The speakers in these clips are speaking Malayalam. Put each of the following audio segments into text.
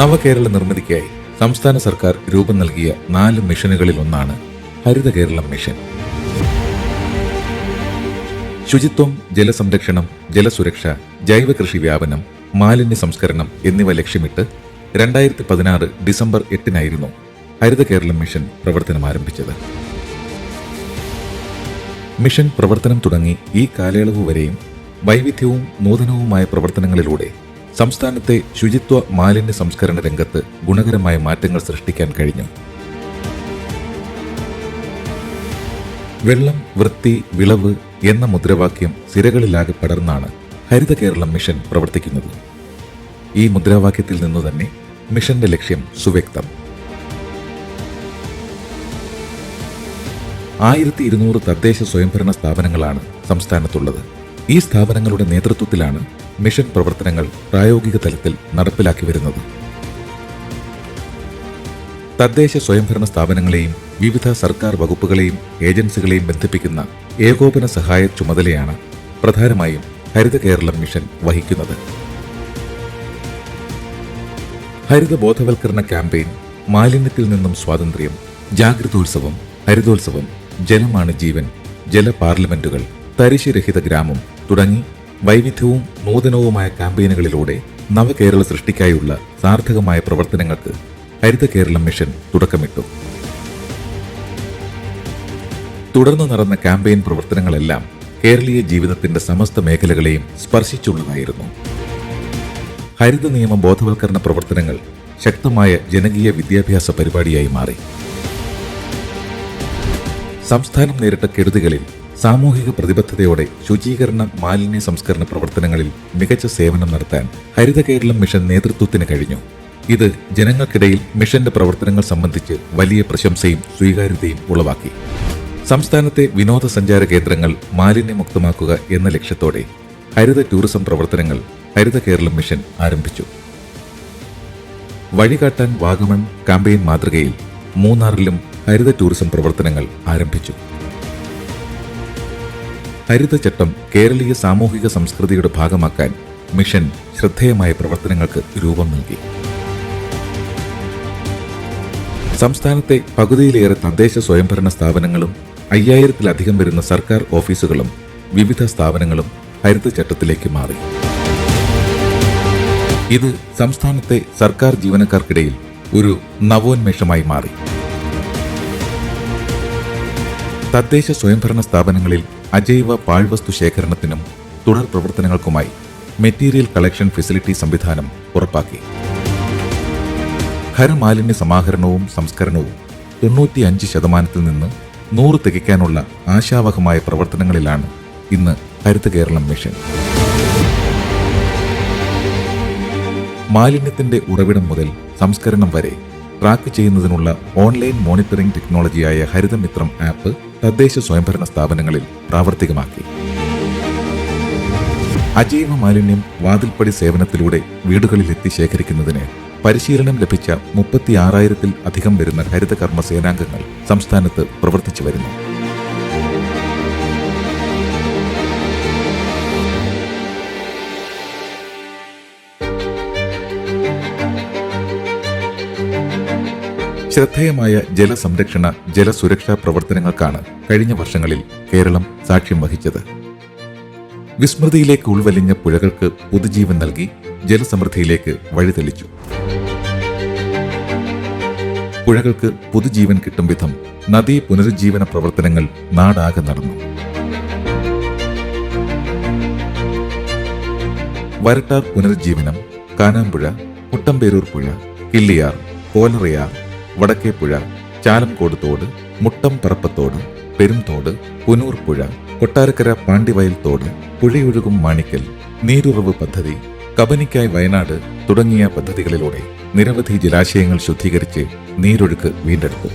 നവകേരള നിർമ്മിതിക്കായി സംസ്ഥാന സർക്കാർ രൂപം നൽകിയ നാല് മിഷനുകളിൽ ഒന്നാണ് ഹരിത കേരളം മിഷൻ. ശുചിത്വം ജലസംരക്ഷണം ജലസുരക്ഷ ജൈവ കൃഷി വ്യാപനം മാലിന്യ സംസ്കരണം എന്നിവ ലക്ഷ്യമിട്ട് രണ്ടായിരത്തി പതിനാറ് ഡിസംബർ എട്ടിനായിരുന്നു ഹരിത കേരളം മിഷൻ പ്രവർത്തനം ആരംഭിച്ചത്. മിഷൻ പ്രവർത്തനം തുടങ്ങി ഈ കാലയളവ് വരെയും വൈവിധ്യവും നൂതനവുമായ പ്രവർത്തനങ്ങളിലൂടെ സംസ്ഥാനത്തെ ശുചിത്വ മാലിന്യ സംസ്കരണ രംഗത്ത് ഗുണകരമായ മാറ്റങ്ങൾ സൃഷ്ടിക്കാൻ കഴിഞ്ഞു. വെള്ളം വൃത്തി വിളവ് എന്ന മുദ്രാവാക്യം സിരകളിലാകെ പടർന്നാണ് ഹരിത കേരളം മിഷൻ പ്രവർത്തിക്കുന്നത്. ഈ മുദ്രാവാക്യത്തിൽ നിന്നു തന്നെ മിഷന്റെ ലക്ഷ്യം സുവ്യക്തം. ആയിരത്തി ഇരുന്നൂറ് തദ്ദേശ സ്വയംഭരണ സ്ഥാപനങ്ങളാണ് സംസ്ഥാനത്തുള്ളത്. ഈ സ്ഥാപനങ്ങളുടെ നേതൃത്വത്തിലാണ് മിഷൻ പ്രവർത്തനങ്ങൾ പ്രായോഗിക തലത്തിൽ നടപ്പിലാക്കി വരുന്നത്. തദ്ദേശ സ്വയംഭരണ സ്ഥാപനങ്ങളെയും വിവിധ സർക്കാർ വകുപ്പുകളെയും ഏജൻസികളെയും ബന്ധിപ്പിക്കുന്ന ഏകോപന സഹായ ചുമതലയാണ് പ്രധാനമായും ഹരിത കേരളം മിഷൻ വഹിക്കുന്നത്. ഹരിത ബോധവൽക്കരണ ക്യാമ്പയിൻ മാലിന്യത്തിൽ നിന്നും സ്വാതന്ത്ര്യം ജാഗ്രതോത്സവം ഹരിതോത്സവം ജലമാണ് ജീവൻ ജല പാർലമെന്റുകൾ തരിശുരഹിത ഗ്രാമം തുടങ്ങി വൈവിധ്യവും നൂതനവുമായ ക്യാമ്പയിനുകളിലൂടെ നവകേരള സൃഷ്ടിക്കായുള്ള സാർത്ഥകമായ പ്രവർത്തനങ്ങൾക്ക് ഹരിത കേരളം മിഷൻ തുടക്കമിട്ടു. തുടർന്ന് നടന്ന ക്യാമ്പയിൻ പ്രവർത്തനങ്ങളെല്ലാം കേരളീയ ജീവിതത്തിന്റെ സമസ്ത മേഖലകളെയും സ്പർശിച്ചുള്ളതായിരുന്നു. ഹരിത നിയമ ബോധവൽക്കരണ പ്രവർത്തനങ്ങൾ ശക്തമായ ജനകീയ വിദ്യാഭ്യാസ പരിപാടിയായി മാറി. സംസ്ഥാനം നേരിട്ട കെടുതികളിൽ സാമൂഹിക പ്രതിബദ്ധതയോടെ ശുചീകരണ മാലിന്യ സംസ്കരണ പ്രവർത്തനങ്ങളിൽ മികച്ച സേവനം നടത്താൻ ഹരിത കേരളം മിഷൻ നേതൃത്വത്തിന് കഴിഞ്ഞു. ഇത് ജനങ്ങൾക്കിടയിൽ മിഷന്റെ പ്രവർത്തനങ്ങൾ സംബന്ധിച്ച് വലിയ പ്രശംസയും സ്വീകാര്യതയും ഉളവാക്കി. സംസ്ഥാനത്തെ വിനോദസഞ്ചാര കേന്ദ്രങ്ങൾ മാലിന്യമുക്തമാക്കുക എന്ന ലക്ഷ്യത്തോടെ ഹരിത ടൂറിസം പ്രവർത്തനങ്ങൾ ഹരിത കേരളം മിഷൻ ആരംഭിച്ചു. വഴികാട്ടാൻ വാഗമൺ കാമ്പയിൻ മാതൃകയിൽ മൂന്നാറിലും ഹരിത ടൂറിസം പ്രവർത്തനങ്ങൾ ആരംഭിച്ചു. ഹരിതചട്ടം കേരളീയ സാമൂഹിക സംസ്കൃതിയുടെ ഭാഗമാക്കാൻ മിഷൻ ശ്രദ്ധേയമായ പ്രവർത്തനങ്ങൾക്ക് രൂപം നൽകി. സംസ്ഥാനത്തെ പകുതിയിലേറെ തദ്ദേശ സ്വയംഭരണ സ്ഥാപനങ്ങളും അയ്യായിരത്തിലധികം വരുന്ന സർക്കാർ ഓഫീസുകളും വിവിധ സ്ഥാപനങ്ങളും ഹരിതചട്ടത്തിലേക്ക് മാറി. ഇത് സംസ്ഥാനത്തെ സർക്കാർ ജീവനക്കാർക്കിടയിൽ ഒരു നവോന്മേഷമായി മാറി. തദ്ദേശ സ്വയംഭരണ സ്ഥാപനങ്ങളിൽ അജൈവ പാഴ്വസ്തു ശേഖരണത്തിനും തുടർ പ്രവർത്തനങ്ങൾക്കുമായി മെറ്റീരിയൽ കളക്ഷൻ ഫെസിലിറ്റി സംവിധാനം ഉറപ്പാക്കി. ഖരമാലിന്യ സമാഹരണവും സംസ്കരണവും തൊണ്ണൂറ്റിയഞ്ച് ശതമാനത്തിൽ നിന്ന് നൂറ് തികയ്ക്കാനുള്ള ആശാവഹമായ പ്രവർത്തനങ്ങളിലാണ് ഇന്ന് ഹരിത കേരളം മിഷൻ. മാലിന്യത്തിന്റെ ഉറവിടം മുതൽ സംസ്കരണം വരെ ട്രാക്ക് ചെയ്യുന്നതിനുള്ള ഓൺലൈൻ മോണിറ്ററിംഗ് ടെക്നോളജിയായ ഹരിതമിത്രം ആപ്പ് തദ്ദേശ സ്വയംഭരണ സ്ഥാപനങ്ങളിൽ പ്രാവർത്തികമാക്കി. അജൈവ മാലിന്യം വാതിൽപ്പടി സേവനത്തിലൂടെ വീടുകളിലെത്തി ശേഖരിക്കുന്നതിന് പരിശീലനം ലഭിച്ച മുപ്പത്തി ആറായിരത്തിൽ അധികം വരുന്ന ഹരിതകർമ്മ സേനാംഗങ്ങൾ സംസ്ഥാനത്ത് പ്രവർത്തിച്ചു വരുന്നു. ശ്രദ്ധേയമായ ജലസംരക്ഷണ ജലസുരക്ഷാ പ്രവർത്തനങ്ങൾക്കാണ് കഴിഞ്ഞ വർഷങ്ങളിൽ കേരളം സാക്ഷ്യം വഹിച്ചത്. വിസ്മൃതിയിലേക്ക് ഉൾവലിഞ്ഞ പുഴകൾക്ക് പുതുജീവൻ നൽകി ജലസമൃദ്ധിയിലേക്ക് വഴിതെളിച്ചു. പുഴകൾക്ക് പുതുജീവൻ കിട്ടും വിധം നദീ പുനരുജ്ജീവന പ്രവർത്തനങ്ങൾ നാടാകെ നടന്നു. വരട്ടാർ പുനരുജ്ജീവനം കാനാമ്പുഴ കുട്ടമ്പേരൂർ പുഴ കിള്ളിയാർ കോലറയാർ വടക്കേപ്പുഴ ചാലംകോട് തോട് മുട്ടം പറപ്പത്തോട് പെരുംതോട് പുനൂർ പുഴ കൊട്ടാരക്കര പാണ്ടിവയൽ തോട് പുഴയൊഴുകും മാണിക്കൽ നീരുറവ് പദ്ധതി കബനിക്കായ് വയനാട് തുടങ്ങിയ പദ്ധതികളിലൂടെ നിരവധി ജലാശയങ്ങൾ ശുദ്ധീകരിച്ച് നീരൊഴുക്ക് വീണ്ടെടുത്തു.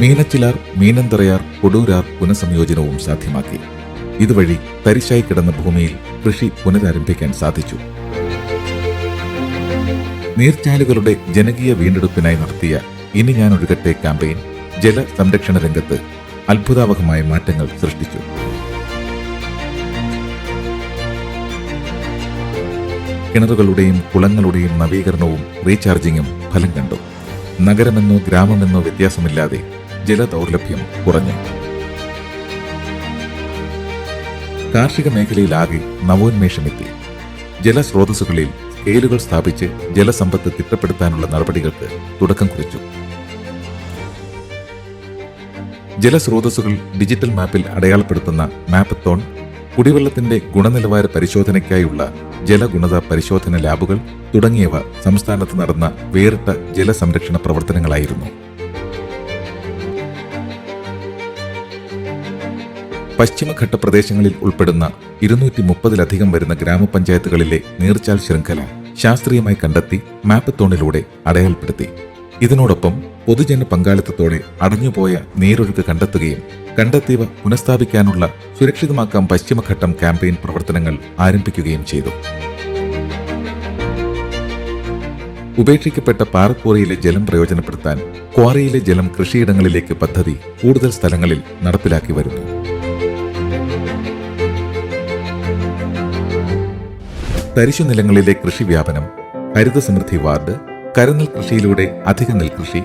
മീനച്ചിലാർ മീനന്തറയാർ കൊടൂരാർ പുനഃസംയോജനവും സാധ്യമാക്കി. ഇതുവഴി തരിശായി കിടന്ന ഭൂമിയിൽ കൃഷി പുനരാരംഭിക്കാൻ സാധിച്ചു. നീർച്ചാലുകളുടെ ജനകീയ വീണ്ടെടുപ്പിനായി നടത്തിയ ഇനി ഞാൻ ഒഴുകട്ടെ ക്യാമ്പയിൻ ജല സംരക്ഷണ രംഗത്ത് അത്ഭുതാവഹമായ മാറ്റങ്ങൾ സൃഷ്ടിച്ചു. കിണറുകളുടെയും കുളങ്ങളുടെയും നവീകരണവും റീചാർജിങ്ങും ഫലം കണ്ടു. നഗരമെന്നോ ഗ്രാമമെന്നോ വ്യത്യാസമില്ലാതെ ജലദൗർലഭ്യം കുറഞ്ഞു. കാർഷിക മേഖലയിലാകെ നവോന്മേഷമെത്തി. ജലസ്രോതസ്സുകളിൽ സ്കെയിലുകൾ സ്ഥാപിച്ച് ജലസമ്പത്ത് തിട്ടപ്പെടുത്താനുള്ള നടപടികൾക്ക് തുടക്കം കുറിച്ചു. ജലസ്രോതസ്സുകൾ ഡിജിറ്റൽ മാപ്പിൽ അടയാളപ്പെടുത്തുന്ന മാപ്പത്തോൺ കുടിവെള്ളത്തിന്റെ ഗുണനിലവാര പരിശോധനയ്ക്കായുള്ള ജലഗുണത പരിശോധന ലാബുകൾ തുടങ്ങിയവ സംസ്ഥാനത്ത് നടന്ന വേറിട്ട ജലസംരക്ഷണ പ്രവർത്തനങ്ങളായിരുന്നു. പശ്ചിമഘട്ട പ്രദേശങ്ങളിൽ ഉൾപ്പെടുന്ന ഇരുന്നൂറ്റി മുപ്പതിലധികം വരുന്ന ഗ്രാമപഞ്ചായത്തുകളിലെ നീർച്ചാൽ ശൃംഖല ശാസ്ത്രീയമായി കണ്ടെത്തി മാപ്പത്തോണിലൂടെ അടയാളപ്പെടുത്തി. ഇതിനോടൊപ്പം പൊതുജന പങ്കാളിത്തത്തോടെ അടഞ്ഞുപോയ നീരൊഴുക്ക് കണ്ടെത്തുകയും കണ്ടെത്തിയവ പുനഃസ്ഥാപിക്കാനുള്ള സുരക്ഷിതമാക്കാം പശ്ചിമഘട്ടം ക്യാമ്പയിൻ പ്രവർത്തനങ്ങൾ ആരംഭിക്കുകയും ചെയ്തു. ഉപേക്ഷിക്കപ്പെട്ട പാറക്വാറിയിലെ ജലം പ്രയോജനപ്പെടുത്താൻ ക്വാറിയിലെ ജലം കൃഷിയിടങ്ങളിലേക്ക് പദ്ധതി കൂടുതൽ സ്ഥലങ്ങളിൽ നടപ്പിലാക്കി വരുന്നു. തരിശു നിലങ്ങളിലെ കൃഷി വ്യാപനം ഹരിത സമൃദ്ധി വാർഡ് കരനെൽ കൃഷിയിലൂടെ അധിക നെൽകൃഷി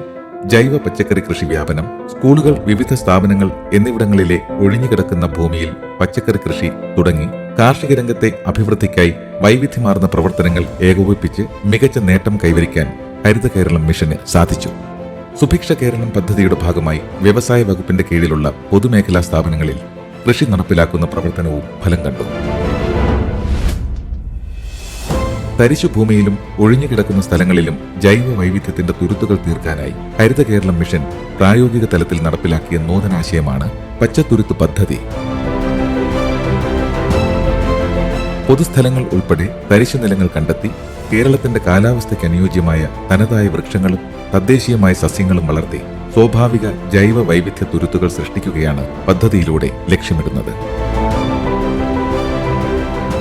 ജൈവ പച്ചക്കറി കൃഷി വ്യാപനം സ്കൂളുകൾ വിവിധ സ്ഥാപനങ്ങൾ എന്നിവിടങ്ങളിലെ ഒഴിഞ്ഞുകിടക്കുന്ന ഭൂമിയിൽ പച്ചക്കറി കൃഷി തുടങ്ങി കാർഷിക രംഗത്തെ അഭിവൃദ്ധിക്കായി വൈവിധ്യമാർന്ന പ്രവർത്തനങ്ങൾ ഏകോപിപ്പിച്ച് മികച്ച നേട്ടം കൈവരിക്കാൻ ഹരിത കേരളം മിഷന് സാധിച്ചു. സുഭിക്ഷ കേരളം പദ്ധതിയുടെ ഭാഗമായി വ്യവസായ വകുപ്പിന്റെ കീഴിലുള്ള പൊതുമേഖലാ സ്ഥാപനങ്ങളിൽ കൃഷി നടപ്പിലാക്കുന്ന പ്രവർത്തനവും ഫലം കണ്ടു. തരിശു ഭൂമിയിലും ഒഴിഞ്ഞുകിടക്കുന്ന സ്ഥലങ്ങളിലും ജൈവ വൈവിധ്യത്തിന്റെ തുരുത്തുകൾ തീർക്കാനായി ഹരിത കേരളം മിഷൻ പ്രായോഗിക തലത്തിൽ നടപ്പിലാക്കിയ നൂതനാശയമാണ് പച്ചത്തുരുത്ത് പദ്ധതി. പൊതുസ്ഥലങ്ങൾ ഉൾപ്പെടെ തരിശു നിലങ്ങൾ കണ്ടെത്തി കേരളത്തിന്റെ കാലാവസ്ഥയ്ക്ക് അനുയോജ്യമായ തനതായ വൃക്ഷങ്ങളും തദ്ദേശീയമായ സസ്യങ്ങളും വളർത്തി സ്വാഭാവിക ജൈവ വൈവിധ്യ തുരുത്തുകൾ സൃഷ്ടിക്കുകയാണ് പദ്ധതിയിലൂടെ ലക്ഷ്യമിടുന്നത്.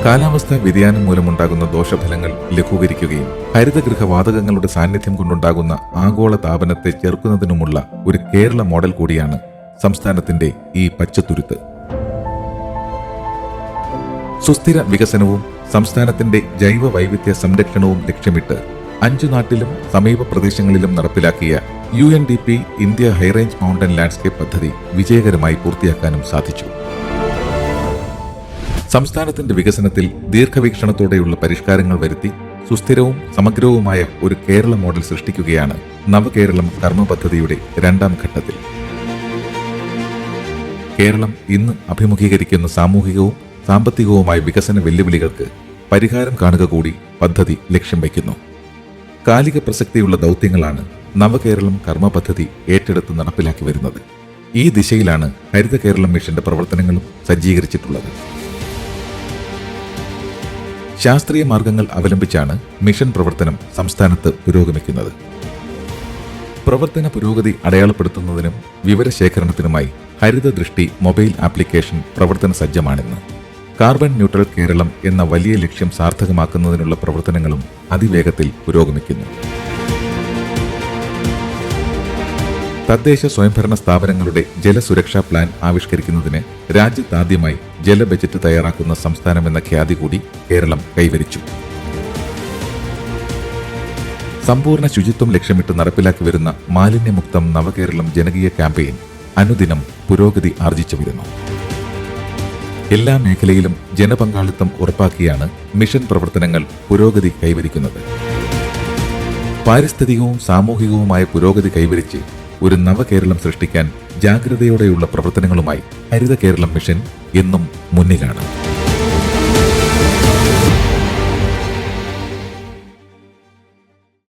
കാലാവസ്ഥാ വ്യതിയാനം മൂലമുണ്ടാകുന്ന ദോഷഫലങ്ങൾ ലഘൂകരിക്കുകയും ഹരിതഗൃഹവാതകങ്ങളുടെ സാന്നിധ്യം കൊണ്ടുണ്ടാകുന്ന ആഗോള താപനത്തെ ചെറുക്കുന്നതിനുമുള്ള ഒരു കേരള മോഡൽ കൂടിയാണ് സംസ്ഥാനത്തിന്റെ ഈ പച്ചത്തുരുത്ത്. സുസ്ഥിര വികസനവും സംസ്ഥാനത്തിന്റെ ജൈവ വൈവിധ്യ സംരക്ഷണവും ലക്ഷ്യമിട്ട് അഞ്ചു നാട്ടിലും സമീപ പ്രദേശങ്ങളിലും നടപ്പിലാക്കിയ U N D P India high range mountain landscape പദ്ധതി വിജയകരമായി പൂർത്തിയാക്കാനും സാധിച്ചു. സംസ്ഥാനത്തിന്റെ വികസനത്തിൽ ദീർഘവീക്ഷണത്തോടെയുള്ള പരിഷ്കാരങ്ങൾ വരുത്തി സുസ്ഥിരവും സമഗ്രവുമായ ഒരു കേരള മോഡൽ സൃഷ്ടിക്കുകയാണ് നവകേരളം കർമ്മ പദ്ധതിയുടെ രണ്ടാം ഘട്ടത്തിൽ. കേരളം ഇന്ന് അഭിമുഖീകരിക്കുന്ന സാമൂഹികവും സാമ്പത്തികവുമായ വികസന വെല്ലുവിളികൾക്ക് പരിഹാരം കാണുക കൂടി പദ്ധതി ലക്ഷ്യം വയ്ക്കുന്നു. കാലിക പ്രസക്തിയുള്ള ദൗത്യങ്ങളാണ് നവകേരളം കർമ്മ പദ്ധതി ഏറ്റെടുത്ത് നടപ്പിലാക്കി വരുന്നത്. ഈ ദിശയിലാണ് ഹരിത കേരളം മിഷന്റെ പ്രവർത്തനങ്ങളും സജ്ജീകരിച്ചിട്ടുള്ളത്. ശാസ്ത്രീയ മാർഗങ്ങൾ അവലംബിച്ചാണ് മിഷൻ പ്രവർത്തനം സംസ്ഥാനത്ത് പുരോഗമിക്കുന്നത്. പ്രവർത്തന പുരോഗതി അടയാളപ്പെടുത്തുന്നതിനും വിവരശേഖരണത്തിനുമായി ഹരിത ദൃഷ്ടി മൊബൈൽ ആപ്ലിക്കേഷൻ പ്രവർത്തന സജ്ജമാണെന്ന്. കാർബൺ ന്യൂട്രൽ കേരളം എന്ന വലിയ ലക്ഷ്യം സാർത്ഥകമാക്കുന്നതിനുള്ള പ്രവർത്തനങ്ങളും അതിവേഗത്തിൽ പുരോഗമിക്കുന്നു. തദ്ദേശ സ്വയംഭരണ സ്ഥാപനങ്ങളുടെ ജലസുരക്ഷാ പ്ലാൻ ആവിഷ്കരിക്കുന്നതിന് രാജ്യത്താദ്യമായി ജല ബജറ്റ് തയ്യാറാക്കുന്ന സംസ്ഥാനമെന്ന ഖ്യാതി കൂടി കേരളം കൈവരിച്ചു. സമ്പൂർണ ശുചിത്വം ലക്ഷ്യമിട്ട് നടപ്പിലാക്കി വരുന്ന മാലിന്യമുക്തം നവകേരളം ജനകീയ ക്യാമ്പയിൻ അനുദിനം പുരോഗതി ആർജിച്ചു വരുന്നു. എല്ലാ മേഖലയിലും ജനപങ്കാളിത്തം ഉറപ്പാക്കിയാണ് മിഷൻ പ്രവർത്തനങ്ങൾ പുരോഗതി കൈവരിക്കുന്നത്. പാരിസ്ഥിതികവും സാമൂഹികവുമായ പുരോഗതി കൈവരിച്ച് ഒരു നവകേരളം സൃഷ്ടിക്കാൻ ജാഗ്രതയോടെയുള്ള പ്രവർത്തനങ്ങളുമായി ഹരിത കേരളം മിഷൻ എന്നും മുന്നിലാണ്.